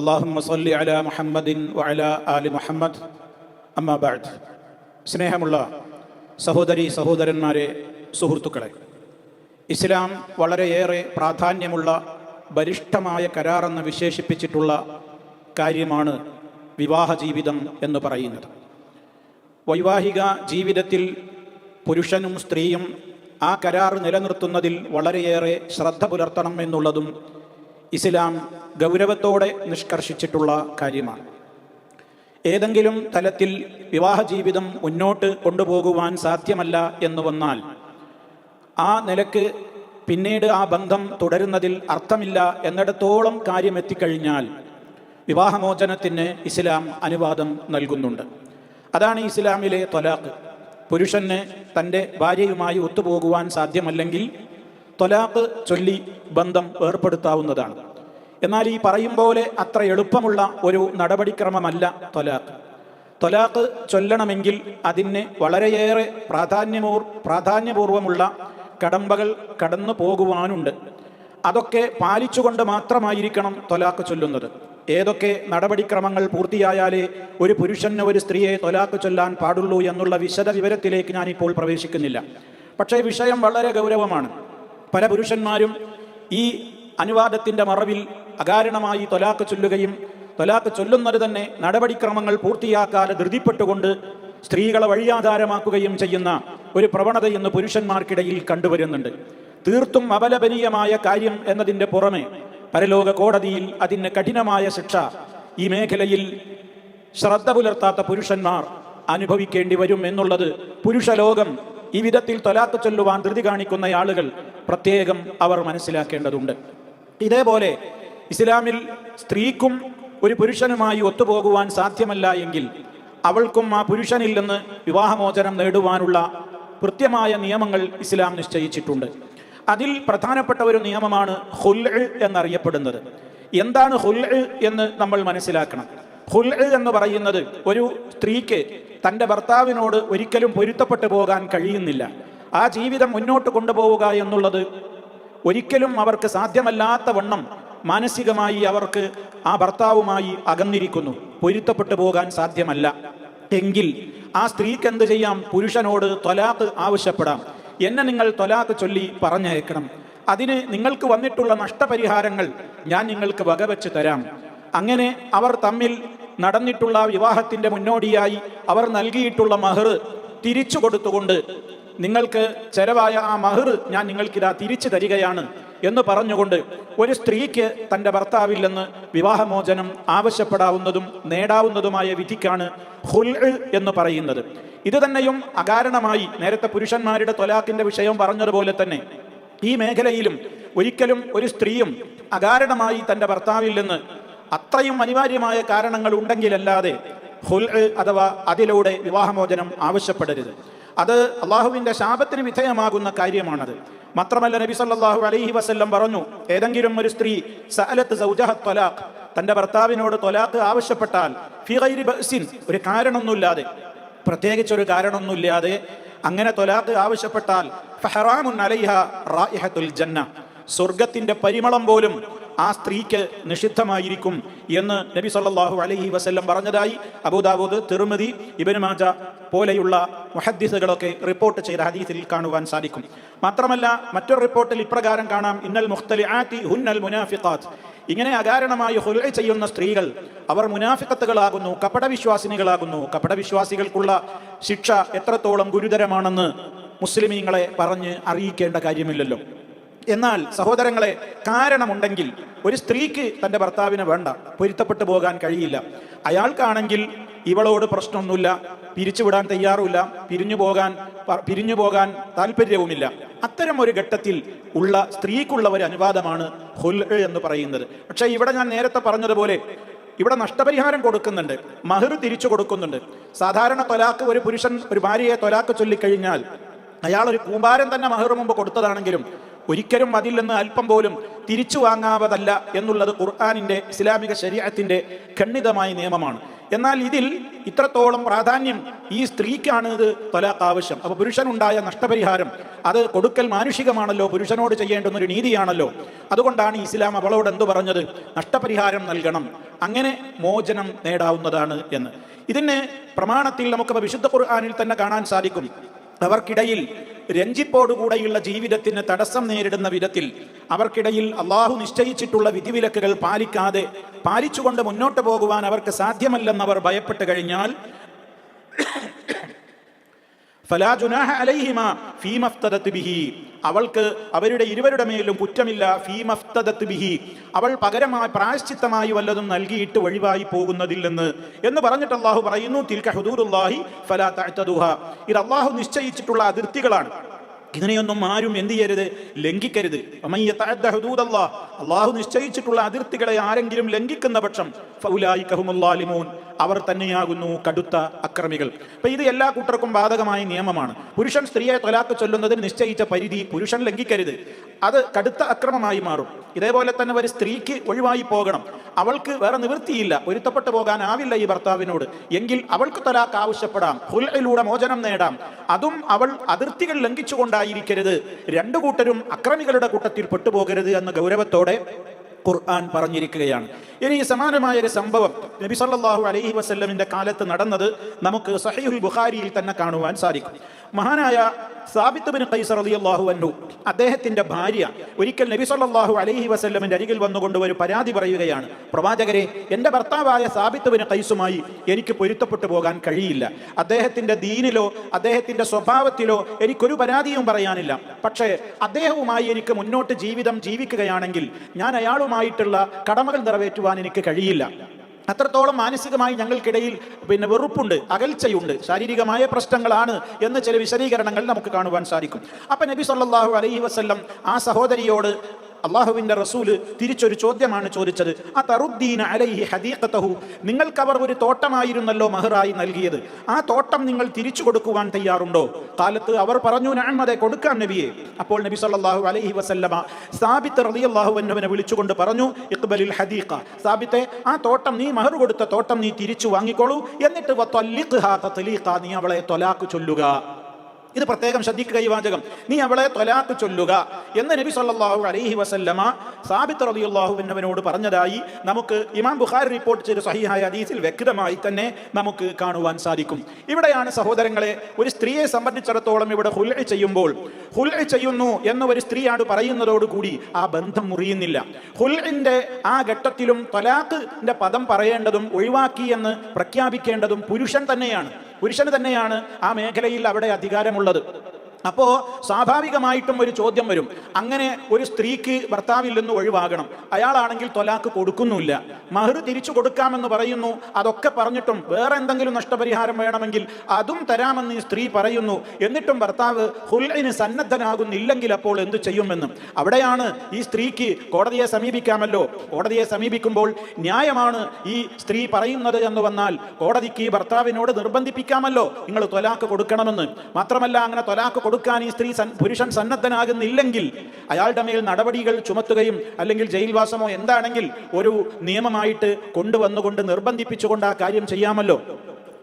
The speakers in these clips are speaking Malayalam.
അള്ളാഹുമ്മ സല്ലി അല മുഹമ്മദിൻ വഅല ആലി മുഹമ്മദ്. അമ്മബാഡ് സ്നേഹമുള്ള സഹോദരി സഹോദരന്മാരെ സുഹൃത്തുക്കളെ ഇസ്ലാം വളരെയേറെ പ്രാധാന്യമുള്ള ബലിഷ്ഠമായ കരാറെന്ന് വിശേഷിപ്പിച്ചിട്ടുള്ള കാര്യമാണ് വിവാഹ ജീവിതം എന്ന് പറയുന്നത്. വൈവാഹിക ജീവിതത്തിൽ പുരുഷനും സ്ത്രീയും ആ കരാർ നിലനിർത്തുന്നതിൽ വളരെയേറെ ശ്രദ്ധ പുലർത്തണം എന്നുള്ളതും ഇസ്ലാം ഗൗരവത്തോടെ നിഷ്കർഷിച്ചിട്ടുള്ള കാര്യമാണ്. ഏതെങ്കിലും തലത്തിൽ വിവാഹ ജീവിതം മുന്നോട്ട് കൊണ്ടുപോകുവാൻ സാധ്യമല്ല എന്ന് വന്നാൽ ആ നിലയ്ക്ക് പിന്നീട് ആ ബന്ധം തുടരുന്നതിൽ അർത്ഥമില്ല എന്നിടത്തോളം കാര്യം എത്തിക്കഴിഞ്ഞാൽ വിവാഹമോചനത്തിന് ഇസ്ലാം അനുവാദം നൽകുന്നുണ്ട്. അതാണ് ഇസ്ലാമിലെ തൊലാഖ്. പുരുഷന് തന്റെ ഭാര്യയുമായി ഒത്തുപോകുവാൻ സാധ്യമല്ലെങ്കിൽ തൊലാഖ് ചൊല്ലി ബന്ധം ഏർപ്പെടുത്താവുന്നതാണ് എന്നാൽ ഈ പറയും പോലെ അത്ര എളുപ്പമുള്ള ഒരു നടപടിക്രമമല്ല തൊലാഖ്. തൊലാഖ് ചൊല്ലണമെങ്കിൽ അതിന് വളരെയേറെ പ്രാധാന്യമൂർ പ്രാധാന്യപൂർവമുള്ള കടമ്പകൾ കടന്നു പോകുവാനുണ്ട്. അതൊക്കെ പാലിച്ചുകൊണ്ട് മാത്രമായിരിക്കണം തൊലാക്ക് ചൊല്ലുന്നത്. ഏതൊക്കെ നടപടിക്രമങ്ങൾ പൂർത്തിയായാലേ ഒരു പുരുഷന് ഒരു സ്ത്രീയെ തൊലാക്ക് ചൊല്ലാൻ പാടുള്ളൂ എന്നുള്ള വിശദ വിവരത്തിലേക്ക് ഞാനിപ്പോൾ പ്രവേശിക്കുന്നില്ല. പക്ഷേ വിഷയം വളരെ ഗൗരവമാണ്. പല പുരുഷന്മാരും ഈ അനുവാദത്തിന്റെ മറവിൽ അകാരണമായി തൊലാക്ക് ചൊല്ലുകയും തൊലാക്ക് ചൊല്ലുന്നത് തന്നെ നടപടിക്രമങ്ങൾ പൂർത്തിയാക്കാതെ ധൃതിപ്പെട്ടുകൊണ്ട് സ്ത്രീകളെ വഴിയാധാരമാക്കുകയും ചെയ്യുന്ന ഒരു പ്രവണത ഇന്ന് പുരുഷന്മാർക്കിടയിൽ കണ്ടുവരുന്നുണ്ട്. തീർത്തും അപലപനീയമായ കാര്യം എന്നതിന്റെ പുറമെ പരലോക കോടതിയിൽ അതിന് കഠിനമായ ശിക്ഷ ഈ മേഖലയിൽ ശ്രദ്ധ പുലർത്താത്ത പുരുഷന്മാർ അനുഭവിക്കേണ്ടി വരും എന്നുള്ളത് പുരുഷലോകം ഈ വിധത്തിൽ തൊലാത്ത് ചൊല്ലുവാൻ ധൃതി കാണിക്കുന്ന ആളുകൾ പ്രത്യേകം അവർ മനസ്സിലാക്കേണ്ടതുണ്ട്. ഇതേപോലെ ഇസ്ലാമിൽ സ്ത്രീക്കും ഒരു പുരുഷനുമായി ഒത്തുപോകുവാൻ സാധ്യമല്ല എങ്കിൽ അവൾക്കും ആ പുരുഷനിൽ നിന്ന് വിവാഹമോചനം നേടുവാനുള്ള കൃത്യമായ നിയമങ്ങൾ ഇസ്ലാം നിശ്ചയിച്ചിട്ടുണ്ട്. അതിൽ പ്രധാനപ്പെട്ട ഒരു നിയമമാണ് ഹുൽ എന്നറിയപ്പെടുന്നത്. എന്താണ് ഹുൽ എന്ന് നമ്മൾ മനസ്സിലാക്കണം. ഹുൽ എന്ന് പറയുന്നത് ഒരു സ്ത്രീക്ക് തന്റെ ഭർത്താവിനോട് ഒരിക്കലും പൊരുത്തപ്പെട്ടു പോകാൻ കഴിയുന്നില്ല. ആ ജീവിതം മുന്നോട്ട് കൊണ്ടുപോവുക എന്നുള്ളത് ഒരിക്കലും അവർക്ക് സാധ്യമല്ലാത്ത വണ്ണം മാനസികമായി അവർക്ക് ആ ഭർത്താവുമായി അകന്നിരിക്കുന്നു. പൊരുത്തപ്പെട്ടു പോകാൻ സാധ്യമല്ല. എങ്കിൽ ആ സ്ത്രീക്ക് എന്ത് ചെയ്യാം? പുരുഷനോട് തൊലാത്ത് ആവശ്യപ്പെടാം. എന്നെ നിങ്ങൾ തൊലാത്ത് ചൊല്ലി പറഞ്ഞയക്കണം. അതിന് നിങ്ങൾക്ക് വന്നിട്ടുള്ള നഷ്ടപരിഹാരങ്ങൾ ഞാൻ നിങ്ങൾക്ക് വകവെച്ച് തരാം. അങ്ങനെ അവർ തമ്മിൽ നടന്നിട്ടുള്ള വിവാഹത്തിന്റെ മുന്നോടിയായി അവർ നൽകിയിട്ടുള്ള മഹർ തിരിച്ചു കൊടുത്തുകൊണ്ട് നിങ്ങൾക്ക് ചെലവായ ആ മഹർ ഞാൻ നിങ്ങൾക്കിതാ തിരിച്ചു തരികയാണ് എന്ന് പറഞ്ഞുകൊണ്ട് ഒരു സ്ത്രീക്ക് തന്റെ ഭർത്താവിൽ നിന്ന് വിവാഹമോചനം ആവശ്യപ്പെടാവുന്നതും നേടാവുന്നതുമായ വിധിക്കാണ് ഹുൽ എന്ന് പറയുന്നത്. ഇത് തന്നെയും അകാരണമായി നേരത്തെ പുരുഷന്മാരുടെ തൊലാക്കിന്റെ വിഷയം പറഞ്ഞതുപോലെ തന്നെ ഈ മേഖലയിലും ഒരിക്കലും ഒരു സ്ത്രീയും അകാരണമായി തന്റെ ഭർത്താവിൽ നിന്ന് അത്രയും അനിവാര്യമായ കാരണങ്ങൾ ഉണ്ടെങ്കിലല്ലാതെ ഹുൽ അഥവാ അതിലൂടെ വിവാഹമോചനം ആവശ്യപ്പെടരുത്. അത് അള്ളാഹുവിന്റെ ശാപത്തിന് വിധേയമാകുന്ന കാര്യമാണത്. മാത്രമല്ല നബി സല്ലാഹു അലൈഹി വസ്ല്ലം പറഞ്ഞു ഏതെങ്കിലും ഒരു സ്ത്രീ സഅലത്ത് സൗജഹ തൊലാഖ് തന്റെ ഭർത്താവിനോട് ത്വലാഖ് ആവശ്യപ്പെട്ടാൽ ഫി ബസിൻ ഒരു കാരണമൊന്നുമില്ലാതെ പ്രത്യേകിച്ചൊരു കാരണമൊന്നുമില്ലാതെ അങ്ങനെ ത്വലാഖ് ആവശ്യപ്പെട്ടാൽ ഫഹറാമുൻ അലൈഹ റായിഹത്തുൽ ജന്ന സ്വർഗത്തിന്റെ പരിമളം പോലും ആ സ്ത്രീക്ക് നിഷിദ്ധമായിരിക്കും എന്ന് നബി സല്ലാഹു അലഹി വസ്ല്ലം പറഞ്ഞതായി അബൂദാവൂദ് തിരുമതി ഇബനുമാജ മാജ പോലെയുള്ള മുഹദ്ദിസുകളൊക്കെ റിപ്പോർട്ട് ചെയ്ത ഹദീസിൽ കാണുവാൻ സാധിക്കും. മാത്രമല്ല മറ്റൊരു റിപ്പോർട്ടിൽ ഇപ്രകാരം കാണാം ഇന്നൽ മുഖ്തലി ആറ്റി ഹുന്നൽ മുനാഫിഖാത്ത്. ഇങ്ങനെ അകാരണമായി ഹുൽ ചെയ്യുന്ന സ്ത്രീകൾ അവർ മുനാഫിക്കത്തുകളാകുന്നു കപടവിശ്വാസിനികളാകുന്നു. കപടവിശ്വാസികൾക്കുള്ള ശിക്ഷ എത്രത്തോളം ഗുരുതരമാണെന്ന് മുസ്ലിമീങ്ങളെ പറഞ്ഞ് അറിയിക്കേണ്ട കാര്യമില്ലല്ലോ. എന്നാൽ സഹോദരങ്ങളെ കാരണമുണ്ടെങ്കിൽ ഒരു സ്ത്രീക്ക് തന്റെ ഭർത്താവിനെ വേണ്ട പൊരുത്തപ്പെട്ടു പോകാൻ കഴിയില്ല. അയാൾക്കാണെങ്കിൽ ഇവളോട് പ്രശ്നമൊന്നുമില്ല പിരിച്ചുവിടാൻ തയ്യാറുമില്ല പിരിഞ്ഞു പോകാൻ പിരിഞ്ഞു പോകാൻ താല്പര്യവുമില്ല അത്തരം ഒരു ഘട്ടത്തിൽ ഉള്ള സ്ത്രീക്കുള്ള ഒരു അനുവാദമാണ് ഹുൽ എന്ന് പറയുന്നത്. പക്ഷേ ഇവിടെ ഞാൻ നേരത്തെ പറഞ്ഞതുപോലെ ഇവിടെ നഷ്ടപരിഹാരം കൊടുക്കുന്നുണ്ട് മഹർ തിരിച്ചു കൊടുക്കുന്നുണ്ട്. സാധാരണ തൊലാക്ക് ഒരു പുരുഷൻ ഒരു ഭാര്യയെ തൊലാക്ക് ചൊല്ലിക്കഴിഞ്ഞാൽ അയാൾ ഒരു കൂമ്പാരം തന്നെ മഹർ മുമ്പ് കൊടുത്തതാണെങ്കിലും ഒരിക്കലും അതിൽ നിന്ന് അല്പം പോലും തിരിച്ചു വാങ്ങാവതല്ല എന്നുള്ളത് ഖുർആാനിന്റെ ഇസ്ലാമിക ശരീരത്തിന്റെ ഖണ്ഡിതമായ നിയമമാണ്. എന്നാൽ ഇതിൽ ഇത്രത്തോളം പ്രാധാന്യം ഈ സ്ത്രീക്കാണ് ഇത് തൊലാക്ക് ആവശ്യം. അപ്പൊ പുരുഷനുണ്ടായ നഷ്ടപരിഹാരം അത് കൊടുക്കൽ മാനുഷികമാണല്ലോ പുരുഷനോട് ചെയ്യേണ്ടുന്ന ഒരു നീതിയാണല്ലോ. അതുകൊണ്ടാണ് ഇസ്ലാം അവളോട് എന്തു പറഞ്ഞത്? നഷ്ടപരിഹാരം നൽകണം. അങ്ങനെ മോചനം നേടാവുന്നതാണ് എന്ന്. ഇതിന് പ്രമാണത്തിൽ നമുക്ക് വിശുദ്ധ ഖുർആാനിൽ തന്നെ കാണാൻ സാധിക്കും. അവർക്കിടയിൽ രഞ്ജിപ്പോടുകൂടെയുള്ള ജീവിതത്തിന് തടസ്സം നേരിടുന്ന വിധത്തിൽ അവർക്കിടയിൽ അള്ളാഹു നിശ്ചയിച്ചിട്ടുള്ള വിധിവിലക്കുകൾ പാലിക്കാതെ പാലിച്ചുകൊണ്ട് മുന്നോട്ട് പോകുവാൻ അവർക്ക് സാധ്യമല്ലെന്നവർ ഭയപ്പെട്ട് കഴിഞ്ഞാൽ ഫലാ ജുനാഹ അലൈഹിമ ഫീമഫ്തദത്ത് ബിഹി അവൾക്ക് അവരുടെ ഇരുവരുടെ മേലും കുറ്റമില്ല ഫീമഫ്തദത്ത് ബിഹി. അവൾ പകരമായി പ്രായശ്ചിത്തമായി വല്ലതും നൽകിയിട്ട് ഒഴിവായി പോകുന്നതില്ലെന്ന്. എന്ന് പറഞ്ഞിട്ട് അള്ളാഹു പറയുന്നു തിൽക്ക ഹുദൂറുല്ലാഹി ഫലാ താഴ്ത്തതുഹ ഇത് അള്ളാഹു നിശ്ചയിച്ചിട്ടുള്ള അതിർത്തികളാണ്. ഇതിനെയൊന്നും ആരും എന്ത് ചെയ്യരുത്? ലംഘിക്കരുത്. അള്ളാഹു നിശ്ചയിച്ചിട്ടുള്ള അതിർത്തികളെ ആരെങ്കിലും ലംഘിക്കുന്ന പക്ഷം അവർ തന്നെയാകുന്നു കടുത്ത അക്രമികൾ. അപ്പൊ ഇത് എല്ലാ കൂട്ടർക്കും ബാധകമായ നിയമമാണ്. പുരുഷൻ സ്ത്രീയെ തൊലാക്ക് ചൊല്ലുന്നതിന് നിശ്ചയിച്ച പരിധി പുരുഷൻ ലംഘിക്കരുത്. അത് കടുത്ത അക്രമമായി മാറും. ഇതേപോലെ തന്നെ ഒരു സ്ത്രീക്ക് ഒഴിവായി പോകണം. അവൾക്ക് വേറെ നിവൃത്തിയില്ല. പൊരുത്തപ്പെട്ടു പോകാനാവില്ല ഈ ഭർത്താവിനോട്. എങ്കിൽ അവൾക്ക് തലാക്ക് ആവശ്യപ്പെടാം. ഹുലയിലൂടെ മോചനം നേടാം. അതും അവൾ അതിർത്തികൾ ലംഘിച്ചുകൊണ്ടായിരിക്കരുത്. രണ്ടു കൂട്ടരും അക്രമികളുടെ കൂട്ടത്തിൽ പെട്ടുപോകരുത് എന്ന ഗൗരവത്തോടെ ഖുർആൻ പറഞ്ഞിരിക്കുകയാണ്. ഇനി ഈ സമാനമായ ഒരു സംഭവം നബി സല്ലല്ലാഹു അലൈഹി വസല്ലമിന്റെ കാലത്ത് നടന്നത് നമുക്ക് സഹീഹുൽ ബുഖാരിയിൽ തന്നെ കാണുവാൻ സാധിക്കും. മഹാനായ സാബിത്ത് ബിൻ അലി അള്ളാഹു അൻഹു അദ്ദേഹത്തിന്റെ ഭാര്യ ഒരിക്കൽ നബി സല്ലാഹു അലൈഹി വസല്ലമിന്റെ അരികിൽ വന്നുകൊണ്ട് ഒരു പരാതി പറയുകയാണ്. പ്രവാചകരെ എന്റെ ഭർത്താവായ സാബിത്ത് ബിൻ ഖൈസുമായി എനിക്ക് പൊരുത്തപ്പെട്ടു പോകാൻ കഴിയില്ല. അദ്ദേഹത്തിന്റെ ദീനിലോ അദ്ദേഹത്തിന്റെ സ്വഭാവത്തിലോ എനിക്കൊരു പരാതിയും പറയാനില്ല. പക്ഷേ അദ്ദേഹവുമായി എനിക്ക് മുന്നോട്ട് ജീവിതം ജീവിക്കുകയാണെങ്കിൽ ഞാൻ അയാളുമായിട്ടുള്ള കടമകൾ നിറവേറ്റുവാൻ എനിക്ക് കഴിയില്ല. അത്രത്തോളം മാനസികമായി ഞങ്ങൾക്കിടയിൽ പിന്നെ വെറുപ്പുണ്ട് അകൽച്ചയുണ്ട് ശാരീരികമായ പ്രശ്നങ്ങളാണ് എന്ന് ചില വിശദീകരണങ്ങൾ നമുക്ക് കാണുവാൻ സാധിക്കും. അപ്പൊ നബി സല്ലാഹു അലൈഹി വസ്ല്ലം ആ സഹോദരിയോട് അള്ളാഹുവിന്റെ റസൂൽ തിരിച്ചൊരു ചോദ്യമാണ് ചോദിച്ചത്. ആ തറുദ്ദീൻ അലൈഹി ഹദീഖത്തഹു നിങ്ങൾക്കവർ ഒരു തോട്ടമായിരുന്നല്ലോ മഹറായി നൽകിയത്. ആ തോട്ടം നിങ്ങൾ തിരിച്ചു കൊടുക്കുവാൻ തയ്യാറുണ്ടോ? കാലത്ത് അവർ പറഞ്ഞു നാൻമതെ കൊടുക്കാം നബിയെ. അപ്പോൾ നബി സല്ലാഹു അലൈഹി വസല്ലമ സാബിത്ത് റളിയല്ലാഹു അൻഹുവിനെ വിളിച്ചുകൊണ്ട് പറഞ്ഞു ഇഖ്ബലിൽ ഹദീഖ സാബിത്തെ ആ തോട്ടം നീ മഹർ കൊടുത്ത തോട്ടം നീ തിരിച്ചു വാങ്ങിക്കോളൂ. എന്നിട്ട് നീ അവളെ തൊലാക്ക് ചൊല്ലുക. ഇത് പ്രത്യേകം ശ്രദ്ധിക്കുക ഈ വാചകം. നീ അവളെ തൊലാത്ത് ചൊല്ലുക. എന്ന് നബി സല്ലാഹു അലൈഹി വസല്ലമ സാബിത്ത് റളിയല്ലാഹു എന്നവനോട് പറഞ്ഞതായി നമുക്ക് ഇമാം ബുഖാരി റിപ്പോർട്ട് ചെയ്ത സഹിഹായ ഹദീസിൽ വ്യക്തമായി തന്നെ നമുക്ക് കാണുവാൻ സാധിക്കും. ഇവിടെയാണ് സഹോദരങ്ങളെ ഒരു സ്ത്രീയെ സംബന്ധിച്ചിടത്തോളം ഇവിടെ ഹുൽ ചെയ്യുമ്പോൾ ഹുൽ ചെയ്യുന്നു എന്ന ഒരു സ്ത്രീയാണ് പറയുന്നതോടുകൂടി ആ ബന്ധം മുറിയുന്നില്ല. ഹുൽഇന്റെ ആ ഘട്ടത്തിലും തൊലാഖിന്റെ പദം പറയേണ്ടതും ഒഴിവാക്കി എന്ന് പ്രഖ്യാപിക്കേണ്ടതും പുരുഷൻ തന്നെയാണ്. പുരുഷന് തന്നെയാണ് ആ മേഖലയിൽ അവിടെ അധികാരമുള്ളത്. അപ്പോ സ്വാഭാവികമായിട്ടും ഒരു ചോദ്യം വരും. അങ്ങനെ ഒരു സ്ത്രീക്ക് ഭർത്താവിൽ നിന്ന് ഒഴിവാകണം. അയാളാണെങ്കിൽ തൊലാക്ക് കൊടുക്കുന്നില്ല മഹർ തിരിച്ചു കൊടുക്കാമെന്ന് പറയുന്നു. അതൊക്കെ പറഞ്ഞിട്ടും വേറെ എന്തെങ്കിലും നഷ്ടപരിഹാരം വേണമെങ്കിൽ അതും തരാമെന്ന് ഈ സ്ത്രീ പറയുന്നു. എന്നിട്ടും ഭർത്താവ് ഹുൽഇന് സന്നദ്ധനാകുന്നില്ലെങ്കിൽ അപ്പോൾ എന്തു ചെയ്യുമെന്ന്. അവിടെയാണ് ഈ സ്ത്രീക്ക് കോടതിയെ സമീപിക്കാമല്ലോ. കോടതിയെ സമീപിക്കുമ്പോൾ ന്യായമാണ് ഈ സ്ത്രീ പറയുന്നത് എന്ന് വന്നാൽ കോടതിക്ക് ഈ ഭർത്താവിനോട് നിർബന്ധിപ്പിക്കാമല്ലോ. നിങ്ങൾ തൊലാക്ക് കൊടുക്കണമെന്ന്. മാത്രമല്ല അങ്ങനെ തൊലാക്ക് കൊടുക്കാൻ ഈ സ്ത്രീ പുരുഷൻ സന്നദ്ധനാകുന്നില്ലെങ്കിൽ അയാളുടെ മേൽ നടപടികൾ ചുമത്തുകയും അല്ലെങ്കിൽ ജയിൽവാസമോ എന്താണെങ്കിൽ ഒരു നിയമമായിട്ട് കൊണ്ടുവന്നുകൊണ്ട് നിർബന്ധിപ്പിച്ചുകൊണ്ട് ആ കാര്യം ചെയ്യാമല്ലോ.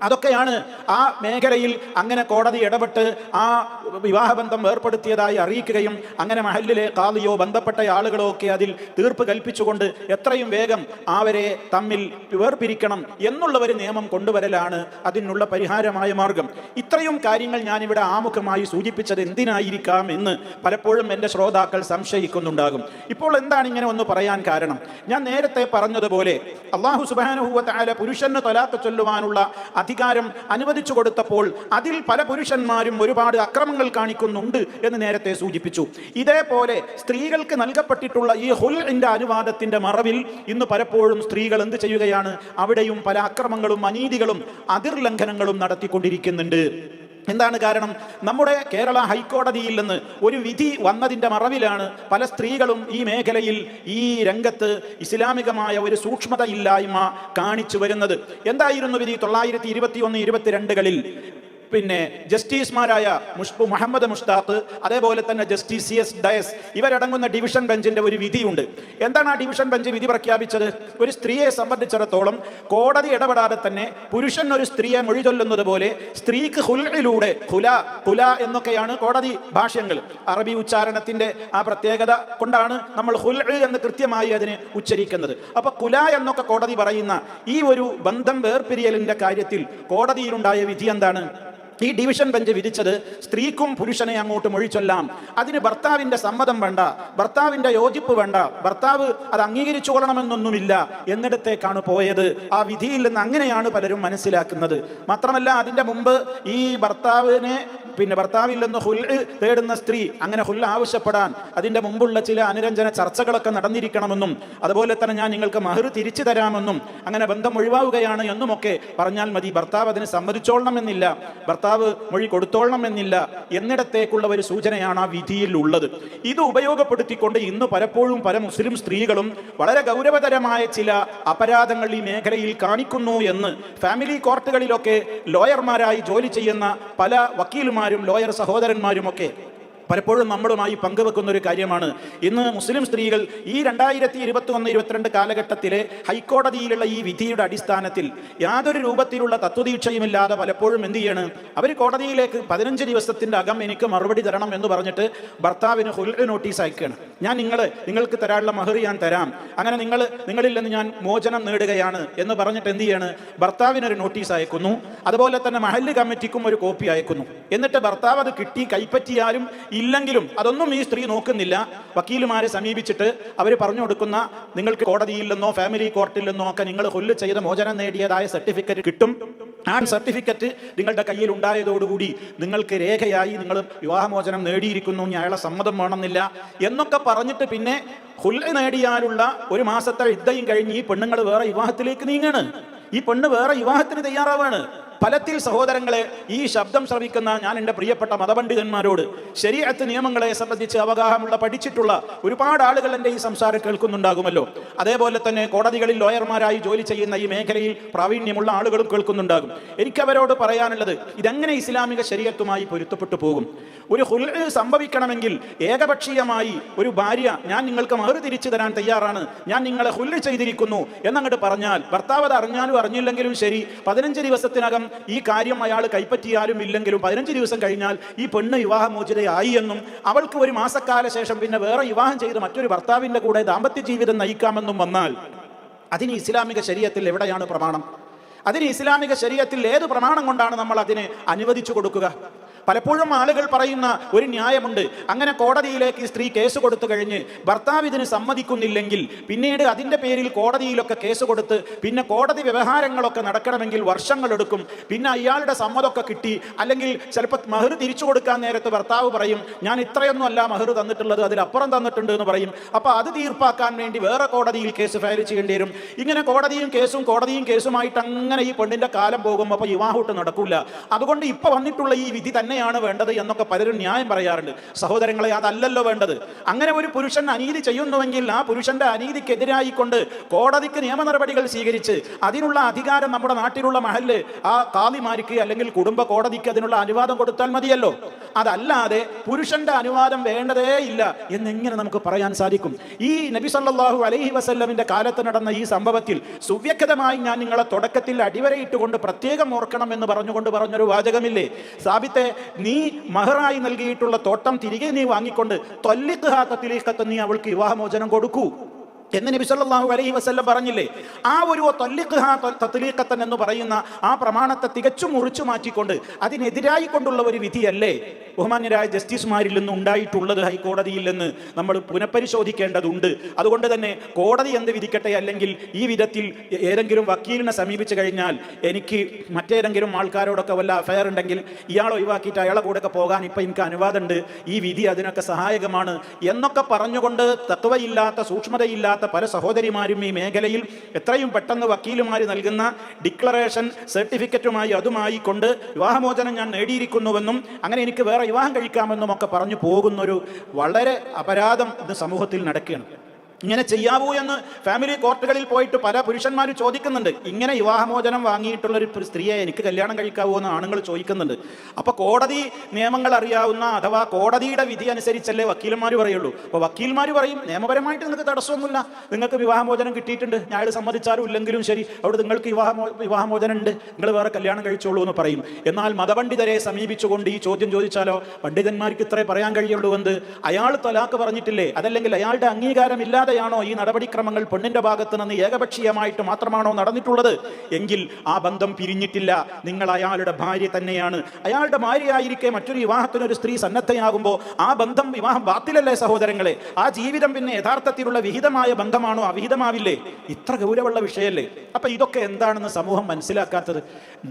അതൊക്കെയാണ് ആ മേഖലയിൽ അങ്ങനെ കോടതി ഇടപെട്ട് ആ വിവാഹബന്ധം ഏർപ്പെടുത്തിയതായി അറിയിക്കുകയും അങ്ങനെ മഹലിലെ കാളിയോ ബന്ധപ്പെട്ട ആളുകളോ ഒക്കെ അതിൽ തീർപ്പ് കൽപ്പിച്ചുകൊണ്ട് എത്രയും വേഗം അവരെ തമ്മിൽ വേർപിരിക്കണം എന്നുള്ള ഒരു നിയമം കൊണ്ടുവരലാണ് അതിനുള്ള പരിഹാരമായ മാർഗം. ഇത്രയും കാര്യങ്ങൾ ഞാനിവിടെ ആമുഖമായി സൂചിപ്പിച്ചത് എന്തിനായിരിക്കാം എന്ന് പലപ്പോഴും എന്റെ ശ്രോതാക്കൾ സംശയിക്കുന്നുണ്ടാകും. ഇപ്പോൾ എന്താണ് ഇങ്ങനെ ഒന്ന് പറയാൻ കാരണം? ഞാൻ നേരത്തെ പറഞ്ഞതുപോലെ അള്ളാഹു സുബാനുഭൂവത്തായ പുരുഷന് തൊലാത്ത് ചൊല്ലുവാനുള്ള അധികാരം അനുവദിച്ചു കൊടുത്തപ്പോൾ അതിൽ പല പുരുഷന്മാരും ഒരുപാട് അക്രമങ്ങൾ കാണിക്കുന്നുണ്ട് എന്ന് നേരത്തെ സൂചിപ്പിച്ചു. ഇതേപോലെ സ്ത്രീകൾക്ക് നൽകപ്പെട്ടിട്ടുള്ള ഈ ഹുൽഇന്റെ അനുവാദത്തിന്റെ മറവിൽ ഇന്ന് പലപ്പോഴും സ്ത്രീകൾ എന്ത് ചെയ്യുകയാണ്? അവിടെയും പല അക്രമങ്ങളും അനീതികളും അതിർലംഘനങ്ങളും നടത്തിക്കൊണ്ടിരിക്കുന്നുണ്ട്. എന്താണ് കാരണം? നമ്മുടെ കേരള ഹൈക്കോടതിയിൽ നിന്ന് ഒരു വിധി വന്നതിന്റെ മറവിലാണ് പല സ്ത്രീകളും ഈ മേഖലയിൽ ഈ രംഗത്ത് ഇസ്ലാമികമായ ഒരു സൂക്ഷ്മതയില്ലായ്മ കാണിച്ചു വരുന്നത്. എന്തായിരുന്നു വിധി? തൊള്ളായിരത്തി ഇരുപത്തി ഒന്ന് ഇരുപത്തിരണ്ടുകളിൽ പിന്നെ ജസ്റ്റിസ്മാരായ മുഷ്ബു മുഹമ്മദ് മുഷ്താഖ് അതേപോലെ തന്നെ ജസ്റ്റിസ് സി എസ് ഡയസ് ഇവരടങ്ങുന്ന ഡിവിഷൻ ബെഞ്ചിന്റെ ഒരു വിധിയുണ്ട്. എന്താണ് ആ ഡിവിഷൻ ബെഞ്ച് വിധി പ്രഖ്യാപിച്ചത്? ഒരു സ്ത്രീയെ സംബന്ധിച്ചിടത്തോളം കോടതി ഇടപെടാതെ തന്നെ പുരുഷൻ ഒരു സ്ത്രീയെ മൊഴി ചൊല്ലുന്നത് പോലെ സ്ത്രീക്ക് ഹുലിലൂടെ ഹുല ഹുല എന്നൊക്കെയാണ് കോടതി ഭാഷ്യങ്ങൾ. അറബി ഉച്ചാരണത്തിന്റെ ആ പ്രത്യേകത കൊണ്ടാണ് നമ്മൾ ഹുൽ എന്ന് കൃത്യമായി അതിനെ ഉച്ചരിക്കുന്നത്. അപ്പൊ കുല എന്നൊക്കെ കോടതി പറയുന്ന ഈ ഒരു ബന്ധം വേർപിരിയലിന്റെ കാര്യത്തിൽ കോടതിയിലുണ്ടായ വിധി എന്താണ്? ഈ ഡിവിഷൻ ബെഞ്ച് വിധിച്ചത് സ്ത്രീക്കും പുരുഷനെ അങ്ങോട്ട് മൊഴിച്ചൊല്ലാം. അതിന് ഭർത്താവിന്റെ സമ്മതം വേണ്ട ഭർത്താവിന്റെ യോജിപ്പ് വേണ്ട ഭർത്താവ് അത് അംഗീകരിച്ചു കൊള്ളണമെന്നൊന്നുമില്ല എന്നിടത്തേക്കാണ് പോയത്. ആ വിധിയിൽ നിന്ന് അങ്ങനെയാണ് പലരും മനസ്സിലാക്കുന്നത്. മാത്രമല്ല അതിന്റെ മുമ്പ് ഈ ഭർത്താവിനെ പിന്നെ ഭർത്താവിൽ നിന്ന് ഹുൽ തേടുന്ന സ്ത്രീ അങ്ങനെ ഹുൽ ആവശ്യപ്പെടാൻ അതിന്റെ മുമ്പുള്ള ചില അനുരഞ്ജന ചർച്ചകളൊക്കെ നടന്നിരിക്കണമെന്നും അതുപോലെ തന്നെ ഞാൻ നിങ്ങൾക്ക് മഹർ തിരിച്ചു തരാമെന്നും അങ്ങനെ ബന്ധം ഒഴിവാവുകയാണ് എന്നുമൊക്കെ പറഞ്ഞാൽ മതി. ഭർത്താവ് അതിന് സമ്മതിച്ചോളണമെന്നില്ല. ഭർത്താവ് മൊഴി കൊടുത്തോളണം എന്നില്ല എന്നിടത്തേക്കുള്ള ഒരു സൂചനയാണ് ആ വിധിയിൽ ഉള്ളത്. ഇത് ഉപയോഗപ്പെടുത്തിക്കൊണ്ട് ഇന്ന് പലപ്പോഴും പല മുസ്ലിം സ്ത്രീകളും വളരെ ഗൗരവതരമായ ചില അപരാധങ്ങൾ ഈ മേഖലയിൽ കാണിക്കുന്നു എന്ന് ഫാമിലി കോർട്ടുകളിലൊക്കെ ലോയർമാരായി ജോലി ചെയ്യുന്ന പല വക്കീലുമാരും ലോയർ സഹോദരന്മാരും ഒക്കെ പലപ്പോഴും നമ്മളുമായി പങ്കുവെക്കുന്ന ഒരു കാര്യമാണ്. ഇന്ന് മുസ്ലിം സ്ത്രീകൾ ഈ രണ്ടായിരത്തി ഇരുപത്തി ഒന്ന് ഇരുപത്തിരണ്ട് കാലഘട്ടത്തിലെ ഹൈക്കോടതിയിലുള്ള ഈ വിധിയുടെ അടിസ്ഥാനത്തിൽ യാതൊരു രൂപത്തിലുള്ള തത്വദീക്ഷയുമില്ലാതെ പലപ്പോഴും എന്ത് ചെയ്യാണ്? അവർ കോടതിയിലേക്ക് പതിനഞ്ച് ദിവസത്തിന്റെ അകം എനിക്ക് മറുപടി തരണം എന്ന് പറഞ്ഞിട്ട് ഭർത്താവിന് ഹുൽ നോട്ടീസ് അയക്കുകയാണ്. ഞാൻ നിങ്ങൾ നിങ്ങൾക്ക് തരാനുള്ള മഹർ ഞാൻ തരാം. അങ്ങനെ നിങ്ങൾ നിങ്ങളിൽ നിന്ന് ഞാൻ മോചനം നേടുകയാണ് എന്ന് പറഞ്ഞിട്ട് എന്ത് ചെയ്യാണ്? ഭർത്താവിനൊരു നോട്ടീസ് അയക്കുന്നു. അതുപോലെ തന്നെ മഹല്ല് കമ്മിറ്റിക്കും ഒരു കോപ്പി അയക്കുന്നു. എന്നിട്ട് ഭർത്താവ് അത് കിട്ടി കൈപ്പറ്റിയാലും ഇല്ലെങ്കിലും അതൊന്നും ഈ സ്ത്രീ നോക്കുന്നില്ല. വക്കീലുമാരെ സമീപിച്ചിട്ട് അവർ പറഞ്ഞു കൊടുക്കുന്ന നിങ്ങൾക്ക് കോടതിയിൽ നിന്നോ ഫാമിലി കോർട്ടിൽ നിന്നോ ഒക്കെ നിങ്ങൾ കൊല്ല് ചെയ്ത് മോചനം നേടിയതായ സർട്ടിഫിക്കറ്റ് കിട്ടും. ആ സർട്ടിഫിക്കറ്റ് നിങ്ങളുടെ കയ്യിൽ ഉണ്ടായതോടുകൂടി നിങ്ങൾക്ക് രേഖയായി നിങ്ങൾ വിവാഹമോചനം നേടിയിരിക്കുന്നു ഇനി അയാളെ സമ്മതം വേണമെന്നില്ല എന്നൊക്കെ പറഞ്ഞിട്ട് പിന്നെ ഹുല്ല നേടിയാലുള്ള ഒരു മാസത്തെ യുദ്ധയും കഴിഞ്ഞ് ഈ പെണ്ണുങ്ങൾ വേറെ വിവാഹത്തിലേക്ക് നീങ്ങാണ്. ഈ പെണ്ണ് വേറെ വിവാഹത്തിന് തയ്യാറാവാണ്. ഫലത്തിൽ സഹോദരങ്ങളെ ഈ ശബ്ദം ശ്രവിക്കുന്ന ഞാൻ എന്റെ പ്രിയപ്പെട്ട മതപണ്ഡിതന്മാരോട് ശരീരത്ത് നിയമങ്ങളെ സംബന്ധിച്ച് അവഗാഹമുള്ള പഠിച്ചിട്ടുള്ള ഒരുപാട് ആളുകൾ എന്റെ ഈ സംസാരം കേൾക്കുന്നുണ്ടാകുമല്ലോ. അതേപോലെ തന്നെ കോടതികളിൽ ലോയർമാരായി ജോലി ചെയ്യുന്ന ഈ മേഖലയിൽ പ്രാവീണ്യമുള്ള ആളുകളും കേൾക്കുന്നുണ്ടാകും. എനിക്കവരോട് പറയാനുള്ളത് ഇതെങ്ങനെ ഇസ്ലാമിക ശരീരത്തുമായി പൊരുത്തപ്പെട്ടു പോകും? ഒരു ഹുൽ സംഭവിക്കണമെങ്കിൽ ഏകപക്ഷീയമായി ഒരു ഭാര്യ ഞാൻ നിങ്ങൾക്ക് മറു തിരിച്ചു തരാൻ തയ്യാറാണ് ഞാൻ നിങ്ങളെ ഹുല്ല് ചെയ്തിരിക്കുന്നു എന്നങ്ങോട്ട് പറഞ്ഞാൽ ഭർത്താവ് അത് അറിഞ്ഞാലും അറിഞ്ഞില്ലെങ്കിലും ശരി പതിനഞ്ച് ദിവസത്തിനകം ഈ കാര്യം അയാൾ കൈപ്പറ്റിയാലും ഇല്ലെങ്കിലും പതിനഞ്ച് ദിവസം കഴിഞ്ഞാൽ ഈ പെണ്ണ് വിവാഹമോചിതയായി എന്നും അവൾക്ക് ഒരു മാസക്കാല ശേഷം പിന്നെ വേറെ വിവാഹം ചെയ്ത് മറ്റൊരു ഭർത്താവിന്റെ കൂടെ ദാമ്പത്യ ജീവിതം നയിക്കാമെന്നും വന്നാൽ അതിന് ഇസ്ലാമിക ശരീരത്തിൽ എവിടെയാണ് പ്രമാണം? അതിന് ഇസ്ലാമിക ശരീരത്തിൽ ഏത് പ്രമാണം കൊണ്ടാണ് നമ്മൾ അതിനെ അനുവദിച്ചു കൊടുക്കുക? പലപ്പോഴും ആളുകൾ പറയുന്ന ഒരു ന്യായമുണ്ട്. അങ്ങനെ കോടതിയിലേക്ക് സ്ത്രീ കേസ് കൊടുത്തു കഴിഞ്ഞ് ഭർത്താവ് ഇതിന് സമ്മതിക്കുന്നില്ലെങ്കിൽ പിന്നീട് അതിന്റെ പേരിൽ കോടതിയിലൊക്കെ കേസ് കൊടുത്ത് പിന്നെ കോടതി വ്യവഹാരങ്ങളൊക്കെ നടക്കണമെങ്കിൽ വർഷങ്ങളെടുക്കും പിന്നെ അയാളുടെ സമ്മതമൊക്കെ കിട്ടി. അല്ലെങ്കിൽ ചിലപ്പോൾ മഹർ തിരിച്ചു കൊടുക്കാൻ നേരത്ത് ഭർത്താവ് പറയും ഞാൻ ഇത്രയൊന്നും അല്ല മഹർ തന്നിട്ടുള്ളത് അതിലപ്പുറം തന്നിട്ടുണ്ട് എന്ന് പറയും. അപ്പോൾ അത് തീർപ്പാക്കാൻ വേണ്ടി വേറെ കോടതിയിൽ കേസ് ഫയൽ ചെയ്യേണ്ടി വരും. ഇങ്ങനെ കോടതിയും കേസും കോടതിയും കേസുമായിട്ട് അങ്ങനെ ഈ പെണ്ണിന്റെ കാലം പോകും. അപ്പോൾ വിവാഹോട്ട് നടക്കില്ല. അതുകൊണ്ട് ഇപ്പോൾ വന്നിട്ടുള്ള ഈ വിധി തന്നെയാണ് വേണ്ടത് എന്നൊക്കെ പലരും ന്യായം പറയാറുണ്ട്. സഹോദരങ്ങളെ അതല്ലല്ലോ വേണ്ടത്. അങ്ങനെ ഒരു പുരുഷൻ അനീതി ചെയ്യുന്നുവെങ്കിൽ ആ പുരുഷന്റെ അനീതിക്കെതിരായിക്കൊണ്ട് കോടതിക്ക് നിയമ നടപടികൾ സ്വീകരിച്ച് അതിനുള്ള അധികാരം നമ്മുടെ നാട്ടിലുള്ള മഹൽ ആ കാതിമാർക്ക് അല്ലെങ്കിൽ കുടുംബ കോടതിക്ക് അതിനുള്ള അനുവാദം കൊടുത്താൽ മതിയല്ലോ. അതല്ലാതെ പുരുഷന്റെ അനുവാദം വേണ്ടതേ ഇല്ല എന്നെങ്ങനെ നമുക്ക് പറയാൻ സാധിക്കും? ഈ നബി സല്ലാഹു അലൈഹി വസല്ലമിന്റെ കാലത്ത് നടന്ന ഈ സംഭവത്തിൽ സുവ്യക്തമായി ഞാൻ നിങ്ങളെ തുടക്കത്തിൽ അടിവരയിട്ടുകൊണ്ട് പ്രത്യേകം ഓർക്കണം എന്ന് പറഞ്ഞുകൊണ്ട് പറഞ്ഞൊരു വാചകമില്ലേ? സാബിത്തെ നീ മഹറായി നൽകിയിട്ടുള്ള തോട്ടം തിരികെ നീ വാങ്ങിക്കൊണ്ട് തൊല്ലിത്ത് ഹാത്തത്തിലേക്കത്ത് നീ അവൾക്ക് വിവാഹമോചനം കൊടുക്കൂ. എന്ന് നബി സല്ലല്ലാഹു അലൈഹി വസല്ലം പറഞ്ഞില്ലേ? ആ ഒരു തത്ലീഖത്തൻ എന്ന് പറയുന്ന ആ പ്രമാണത്തെ തികച്ചും മുറിച്ചു മാറ്റിക്കൊണ്ട് അതിനെതിരായി കൊണ്ടുള്ള ഒരു വിധിയല്ലേ? ബഹുമാന്യരായ ജസ്റ്റിസുമാരിൽ നിന്ന് ഉണ്ടായിട്ടുള്ളത് ഹൈക്കോടതിയിൽ നിന്ന് നമ്മൾ പുനഃപരിശോധിക്കേണ്ടതുണ്ട്. അതുകൊണ്ട് തന്നെ കോടതി എന്ത് വിധിക്കട്ടെ? അല്ലെങ്കിൽ ഈ വിധത്തിൽ ഏതെങ്കിലും വക്കീലിനെ സമീപിച്ചു കഴിഞ്ഞാൽ എനിക്ക് മറ്റേതെങ്കിലും ആൾക്കാരോടൊക്കെ വല്ല അഫയർ ഉണ്ടെങ്കിൽ ഇയാൾ ഒഴിവാക്കിയിട്ട് അയാളെ കൂടെയൊക്കെ പോകാൻ ഇപ്പം എനിക്ക് അനുവാദമുണ്ട്. ഈ വിധി അതിനൊക്കെ സഹായകമാണ് എന്നൊക്കെ പറഞ്ഞുകൊണ്ട് തത്വയില്ലാത്ത സൂക്ഷ്മതയില്ലാത്ത അല്ലാത്ത പല സഹോദരിമാരും ഈ മേഖലയിൽ എത്രയും പെട്ടെന്ന് വക്കീലുമാർ നൽകുന്ന ഡിക്ലറേഷൻ സർട്ടിഫിക്കറ്റുമായി അതുമായി കൊണ്ട് വിവാഹമോചനം ഞാൻ നേടിയിരിക്കുന്നുവെന്നും അങ്ങനെ എനിക്ക് വേറെ വിവാഹം കഴിക്കാമെന്നും ഒക്കെ പറഞ്ഞു പോകുന്നൊരു വളരെ അപരാധം ഇന്ന് സമൂഹത്തിൽ നടക്കുകയാണ്. ഇങ്ങനെ ചെയ്യാവൂ എന്ന് ഫാമിലി കോർട്ടുകളിൽ പോയിട്ട് പല പുരുഷന്മാർ ചോദിക്കുന്നുണ്ട്. ഇങ്ങനെ വിവാഹമോചനം വാങ്ങിയിട്ടുള്ള ഒരു സ്ത്രീയെ എനിക്ക് കല്യാണം കഴിക്കാവൂ എന്ന് ആണുങ്ങൾ ചോദിക്കുന്നുണ്ട്. അപ്പോൾ കോടതി നിയമങ്ങൾ അറിയാവുന്ന അഥവാ കോടതിയുടെ വിധി അനുസരിച്ചല്ലേ വക്കീലന്മാർ പറയുള്ളൂ. അപ്പോൾ വക്കീൽമാർ പറയും നിയമപരമായിട്ട് നിങ്ങൾക്ക് തടസ്സമൊന്നുമില്ല. നിങ്ങൾക്ക് വിവാഹമോചനം കിട്ടിയിട്ടുണ്ട്. ഞാൻ സമ്മതിച്ചാലും ഇല്ലെങ്കിലും ശരി. അവിടെ നിങ്ങൾക്ക് വിവാഹമോ വിവാഹമോചനം ഉണ്ട്. നിങ്ങൾ വേറെ കല്യാണം കഴിച്ചോളൂ എന്ന് പറയും. എന്നാൽ മതപണ്ഡിതരെ സമീപിച്ചുകൊണ്ട് ഈ ചോദ്യം ചോദിച്ചാലോ? പണ്ഡിതന്മാർക്ക് ഇത്രേ പറയാൻ കഴിയുള്ളൂ എന്ത്? അയാൾ തലാക്ക് പറഞ്ഞിട്ടില്ലേ? അതല്ലെങ്കിൽ അയാളുടെ അംഗീകാരം ഇല്ലാതെയാണോ ഈ നടപടിക്രമങ്ങൾ പെണ്ണിന്റെ ഭാഗത്ത് നിന്ന് ഏകപക്ഷീയമായിട്ട് മാത്രമാണോ നടന്നിട്ടുള്ളത്? എങ്കിൽ ആ ബന്ധം പിരിഞ്ഞിട്ടില്ല. നിങ്ങൾ അയാളുടെ ഭാര്യ തന്നെയാണ്. അയാളുടെ ഭാര്യയായിരിക്കെ മറ്റൊരു വിവാഹത്തിന് ഒരു സ്ത്രീ സന്നദ്ധയാകുമ്പോൾ ആ ബന്ധം വിവാഹം ബാത്തിലല്ലേ സഹോദരങ്ങളെ? ആ ജീവിതം പിന്നെ യഥാർത്ഥത്തിലുള്ള വിഹിതമായ ബന്ധമാണോ അവിഹിതമാവില്ലേ? ഇത്ര ഗൗരവമുള്ള വിഷയമല്ലേ അപ്പൊ ഇതൊക്കെ എന്താണെന്ന് സമൂഹം മനസ്സിലാക്കാത്തത്.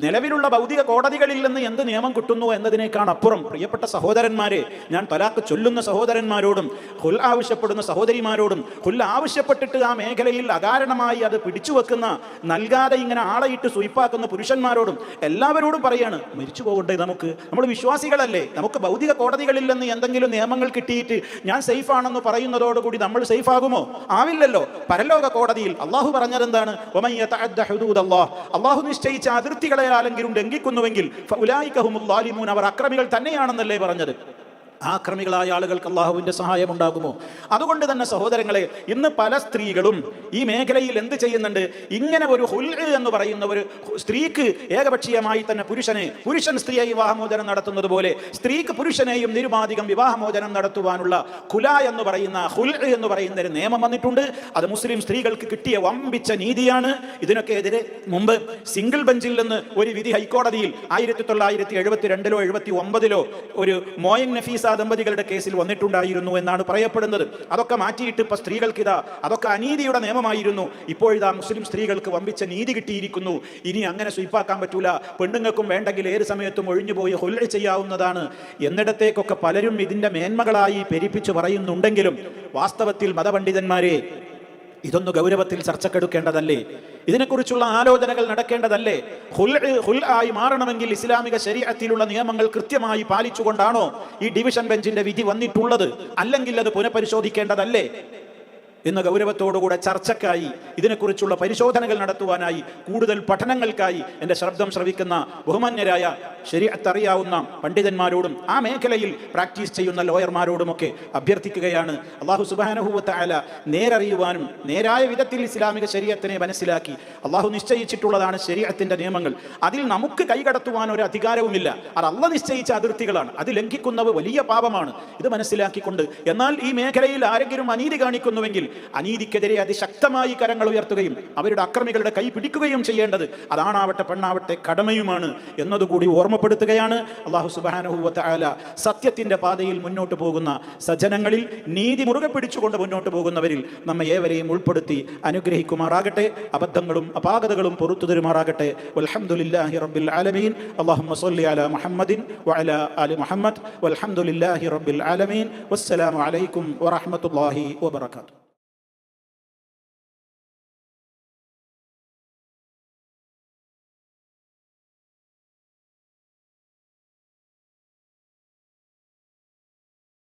നിലവിലുള്ള ഭൗതിക കോടതികളിൽ നിന്ന് എന്ത് നിയമം കിട്ടുന്നു എന്നതിനേക്കാൾ അപ്പുറം പ്രിയപ്പെട്ട സഹോദരന്മാരെ ഞാൻ തലാക്ക് ചൊല്ലുന്ന സഹോദരന്മാരോടും ഹുൽ ആവശ്യപ്പെടുന്ന സഹോദരിമാരോടും ഹുൽ ആവശ്യപ്പെട്ടിട്ട് ആ മേഖലയിൽ അകാരണമായി അത് പിടിച്ചു വെക്കുന്ന നൽകാതെ ഇങ്ങനെ ആളയിട്ട് സുയിപ്പാക്കുന്ന പുരുഷന്മാരോടും എല്ലാവരോടും പറയാണ് മരിച്ചു പോകണ്ടേ നമുക്ക്? നമ്മൾ വിശ്വാസികളല്ലേ? നമുക്ക് ഭൗതിക കോടതികളിൽ നിന്ന് എന്തെങ്കിലും നിയമങ്ങൾ കിട്ടിയിട്ട് ഞാൻ സേഫ് ആണെന്ന് പറയുന്നതോടുകൂടി നമ്മൾ സേഫ് ആകുമോ ആവില്ലല്ലോ. പരലോക കോടതിയിൽ അള്ളാഹു പറഞ്ഞതെന്താണ്? എന്താണ് യതഅദ്ദ ഹുദൂദല്ലാഹ്" അള്ളാഹു നിശ്ചയിച്ച അതിർത്തികളെ ആരെങ്കിലും ലംഘിക്കുന്നുവെങ്കിൽ. അവർ അക്രമികൾ തന്നെയാണെന്നല്ലേ പറഞ്ഞത്. ആ അക്രമികളായ ആളുകൾക്ക് അള്ളാഹുവിന്റെ സഹായം ഉണ്ടാകുമോ അതുകൊണ്ട് തന്നെ സഹോദരങ്ങളെ ഇന്ന് പല സ്ത്രീകളും ഈ മേഖലയിൽ എന്ത് ചെയ്യുന്നുണ്ട്? ഇങ്ങനെ ഒരു ഹുൽ എന്ന് പറയുന്ന ഒരു സ്ത്രീക്ക് ഏകപക്ഷീയമായി തന്നെ പുരുഷനെ പുരുഷൻ സ്ത്രീയെ വിവാഹമോചനം നടത്തുന്നത് പോലെ സ്ത്രീക്ക് പുരുഷനെയും നിരുപാധികം വിവാഹമോചനം നടത്തുവാനുള്ള കുല എന്ന് പറയുന്ന ഹുൽ എന്ന് പറയുന്ന ഒരു നിയമം വന്നിട്ടുണ്ട്. അത് മുസ്ലിം സ്ത്രീകൾക്ക് കിട്ടിയ വമ്പിച്ച നീതിയാണ്. ഇതിനൊക്കെ എതിരെ മുമ്പ് സിംഗിൾ ബെഞ്ചിൽ നിന്ന് ഒരു വിധി ഹൈക്കോടതിയിൽ ആയിരത്തി തൊള്ളായിരത്തി എഴുപത്തി രണ്ടിലോ എഴുപത്തി ഒമ്പതിലോ ഒരു മോയൻ നഫീസ ദമ്പതികളുടെ കേസിൽ വന്നിട്ടുണ്ടായിരുന്നു എന്നാണ് പറയപ്പെടുന്നത്. അതൊക്കെ മാറ്റിയിട്ട് ഇപ്പൊ സ്ത്രീകൾക്ക് ഇതാ അതൊക്കെ അനീതിയുടെ നിയമമായിരുന്നു. ഇപ്പോഴിതാ മുസ്ലിം സ്ത്രീകൾക്ക് വമ്പിച്ച നീതി കിട്ടിയിരിക്കുന്നു. ഇനി അങ്ങനെ സ്വീപ്പാക്കാൻ പറ്റൂല. പെണ്ണുങ്ങൾക്കും വേണ്ടെങ്കിൽ ഏത് സമയത്തും ഒഴിഞ്ഞുപോയി ഹൊല്ല ചെയ്യാവുന്നതാണ്. എന്നിടത്തേക്കൊക്കെ പലരും ഇതിന്റെ മേന്മകളായി പെരിപ്പിച്ചു പറയുന്നുണ്ടെങ്കിലും വാസ്തവത്തിൽ മതപണ്ഡിതന്മാരെ ഇതൊന്ന് ഗൗരവത്തിൽ ചർച്ചക്കെടുക്കേണ്ടതല്ലേ? ഇതിനെക്കുറിച്ചുള്ള ആലോചനകൾ നടക്കേണ്ടതല്ലേ? ഹുൽ ഹുൽ ആയി മാറണമെങ്കിൽ ഇസ്ലാമിക ശരീരത്തിലുള്ള നിയമങ്ങൾ കൃത്യമായി പാലിച്ചുകൊണ്ടാണോ ഈ ഡിവിഷൻ ബെഞ്ചിന്റെ വിധി വന്നിട്ടുള്ളത്? അല്ലെങ്കിൽ അത് പുനഃപരിശോധിക്കേണ്ടതല്ലേ? ഇന്ന് ഗൗരവത്തോടുകൂടെ ചർച്ചയ്ക്കായി ഇതിനെക്കുറിച്ചുള്ള പരിശോധനകൾ നടത്തുവാനായി കൂടുതൽ പഠനങ്ങൾക്കായി എന്റെ ശബ്ദം ശ്രവിക്കുന്ന ബഹുമാന്യരായ ശരിയത്തറിയാവുന്ന പണ്ഡിതന്മാരോടും ആ മേഖലയിൽ പ്രാക്ടീസ് ചെയ്യുന്ന ലോയർമാരോടുമൊക്കെ അഭ്യർത്ഥിക്കുകയാണ്. അള്ളാഹു സുബാനഹുവത്ത അല നേരറിയുവാനും നേരായ വിധത്തിൽ ഇസ്ലാമിക ശരീരത്തിനെ മനസ്സിലാക്കി അള്ളാഹു നിശ്ചയിച്ചിട്ടുള്ളതാണ് ശരീരത്തിന്റെ നിയമങ്ങൾ. അതിൽ നമുക്ക് കൈകടത്തുവാൻ ഒരു അധികാരവുമില്ല. അത് അല്ല നിശ്ചയിച്ച അതിർത്തികളാണ്. അത് ലംഘിക്കുന്നവ വലിയ പാപമാണ്. ഇത് മനസ്സിലാക്കിക്കൊണ്ട് എന്നാൽ ഈ മേഖലയിൽ ആരെങ്കിലും അനീതി കാണിക്കുന്നുവെങ്കിൽ അനീതിക്കെതിരെ അതിശക്തമായി കരങ്ങൾ ഉയർത്തുകയും അവരുടെ അക്രമികളുടെ കൈ പിടിക്കുകയും ചെയ്യേണ്ടത് അതാണാവട്ടെ പെണ്ണാവട്ടെ കടമയുമാണ് എന്നതുകൂടി ഓർമ്മപ്പെടുത്തുകയാണ് അള്ളാഹു സുബാനഹുവത്ത ആല സത്യത്തിന്റെ പാതയിൽ മുന്നോട്ട് പോകുന്ന സജ്ജനങ്ങളിൽ നീതി മുറുകെ പിടിച്ചുകൊണ്ട് മുന്നോട്ട് പോകുന്നവരിൽ നമ്മെ ഏവരെയും ഉൾപ്പെടുത്തി അനുഗ്രഹിക്കുമാറാകട്ടെ. അബദ്ധങ്ങളും അപാകതകളും പൊറത്തു തരുമാറാകട്ടെ വൽഹംദുലില്ലാഹി റബ്ബിൽ ആലമീൻ. അല്ലാഹുമ്മ അല മുഹമ്മദിൻ വഅല ആലി മുഹമ്മദ്. വൽഹംദുലില്ലാഹി റബ്ബിൽ ആലമീൻ. വസ്സലാമു അലൈക്കും വറഹ്മത്തുള്ളാഹി വബറകാതുഹു.